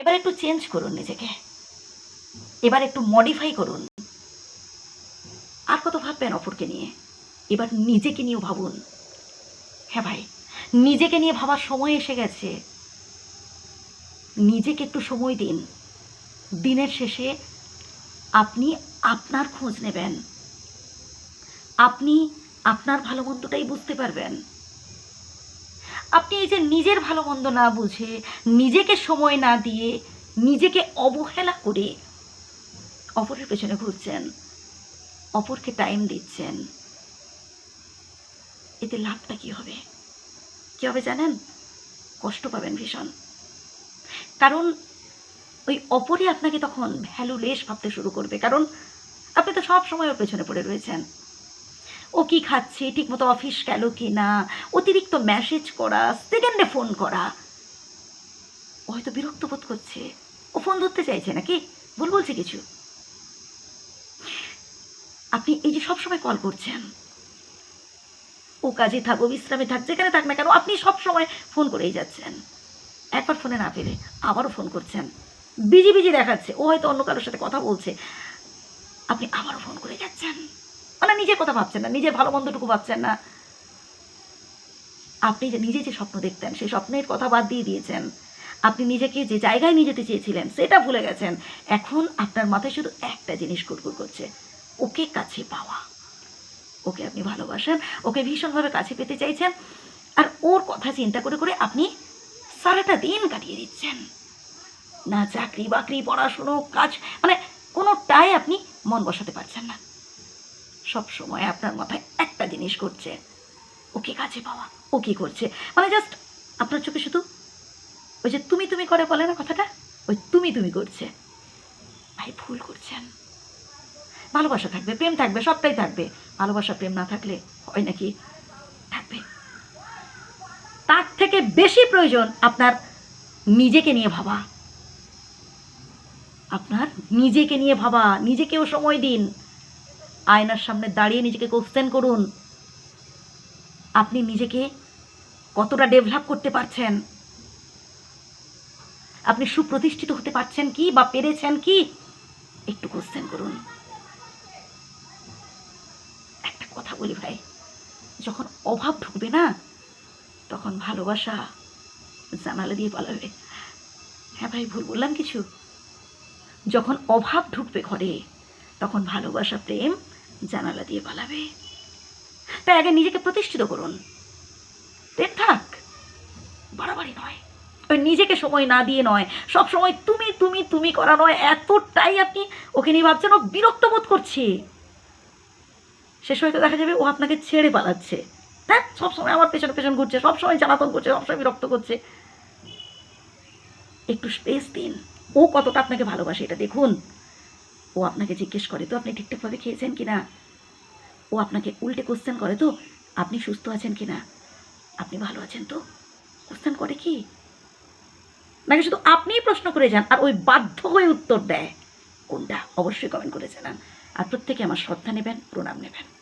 এবার একটু চেঞ্জ করুন নিজেকে। এবার একটু মডিফাই করুন। আর কত ভাববেন অপরকে নিয়ে? এবার নিজেকে নিয়েও ভাবুন। হ্যাঁ ভাই, নিজেকে নিয়ে ভাবার সময় এসে গেছে। নিজেকে একটু সময় দিন। দিনের শেষে আপনি আপনার খোঁজ নেবেন। আপনি আপনার ভালো মন্দটাই বুঝতে পারবেন। আপনি এই যে নিজের ভালো মন্দ না বুঝে, নিজেকে সময় না দিয়ে নিজেকে অবহেলা করে অপরের পেছনে ঘুরছেন, অপরকে টাইম দিচ্ছেন, এতে লাভটা কি হবে? কি হবে জানেন? কষ্ট পাবেন ভীষণ। কারণ ওই অপরই আপনাকে তখন ভ্যালু ভ্যালুলেস ভাবতে শুরু করবে। কারণ আপনি তো সব সময় ওর পেছনে পড়ে রয়েছেন। ও কি খাচ্ছে? ঠিকমতো অফিস গেল কি না অতিরিক্ত মেসেজ করা সেকেন্ডে ফোন করা। ও হয়তো বিরক্ত বোধ করছে। ও ফোন ধরতে চাইছে নাকি? ভুল বলছে কিছু। আপনি এই যে সবসময় কল করছেন। ও কাজে থাকো বিশ্রামে থাক, যেখানে থাক না কেন, আপনি সব সময় ফোন করেই যাচ্ছেন। একবার ফোনে না পেলে আবারও ফোন করছেন। বিজি বিজি দেখাচ্ছে। ও হয়তো অন্য কারোর সাথে কথা বলছে। আপনি আবারও ফোন করে যাচ্ছেন। মানে নিজের কথা ভাবছেন না, নিজের ভালো মন্দটুকু ভাবছেন না। আপনি যে নিজে যে স্বপ্ন দেখতেন, সেই স্বপ্নের কথা বাদ দিয়ে দিয়েছেন। আপনি নিজেকে যে জায়গায় নিয়ে যেতে চেয়েছিলেন, সেটা ভুলে গেছেন। এখন আপনার মাথায় শুধু একটা জিনিস কুটকুর করছে, ওকে কাছে পাওয়া। ওকে আপনি ভালোবাসেন, ওকে ভীষণভাবে কাছে পেতে চাইছেন। আর ওর কথা চিন্তা করে করে আপনি সারাটা দিন কাটিয়ে দিচ্ছেন। না চাকরি বাকরি, পড়াশুনো, কাজ মানে কোনোটাই আপনি মন বসাতে পারছেন না। সব সময় আপনার মাথায় একটা জিনিস করছে ওকে কাছে পাওয়া? ও কি করছে? মানে জাস্ট আপনার চোখে শুধু ওই যে তুমি তুমি করে বলে না কথাটা? ওই তুমি তুমি করছে। ভাই, ভুল করছেন। ভালোবাসা থাকবে, প্রেম থাকবে, সবটাই থাকবে। ভালোবাসা, প্রেম না থাকলে হয় নাকি? থাকবে। তার থেকে বেশি প্রয়োজন আপনার নিজেকে নিয়ে ভাবা। আপনার নিজেকে নিয়ে ভাবা, নিজেকেও সময় দিন। আয়নার সামনে দাঁড়িয়ে নিজেকে কোশ্চেন করুন। আপনি নিজেকে কতটা ডেভেলপ করতে পারছেন? আপনি সুপ্রতিষ্ঠিত হতে পারছেন কি বা পেরেছেন কি? একটু কোশ্চেন করুন। একটা কথা বলি ভাই, যখন অভাব ঢুকবে না, তখন ভালোবাসা জানালা দিয়ে পালাবে। হ্যাঁ ভাই, ভুল বললাম কিছু? যখন অভাব ঢুকবে ঘরে, তখন ভালোবাসা, প্রেম জানালা দিয়ে পালাবে। তাই আগে নিজেকে প্রতিষ্ঠিত করুন। প্রেম থাক। বাড়াবাড়ি নয়। ওই নিজেকে সময় না দিয়ে নয়। সব সময় তুমি তুমি তুমি করা নয়। এতটাই আপনি ওকে নিয়ে ভাবছেন, ও বিরক্ত বোধ করছে। শেষ হয়তো দেখা যাবে ও আপনাকে ছেড়ে পালাচ্ছে। দেখ সবসময় আমার পেছনে পেছন ঘুরছে সবসময় জ্বালাতন করছে সবসময় বিরক্ত করছে। একটু স্পেস দিন। ও কতটা আপনাকে ভালোবাসে, এটা দেখুন। ও আপনাকে জিজ্ঞেস করে, তো আপনি ঠিকঠাকভাবে খেয়েছেন কি না ও আপনাকে উল্টে কোশ্চেন করে, তো আপনি সুস্থ আছেন কি না আপনি ভালো আছেন তো? কোশ্চেন করে কি? নাকি শুধু আপনিই প্রশ্ন করে যান আর ওই বাধ্য হয়ে উত্তর দেয়। কোনটা? অবশ্যই কমেন্ট করে জানান। আর প্রত্যেকে আমার শ্রদ্ধা নেবেন, প্রণাম নেবেন।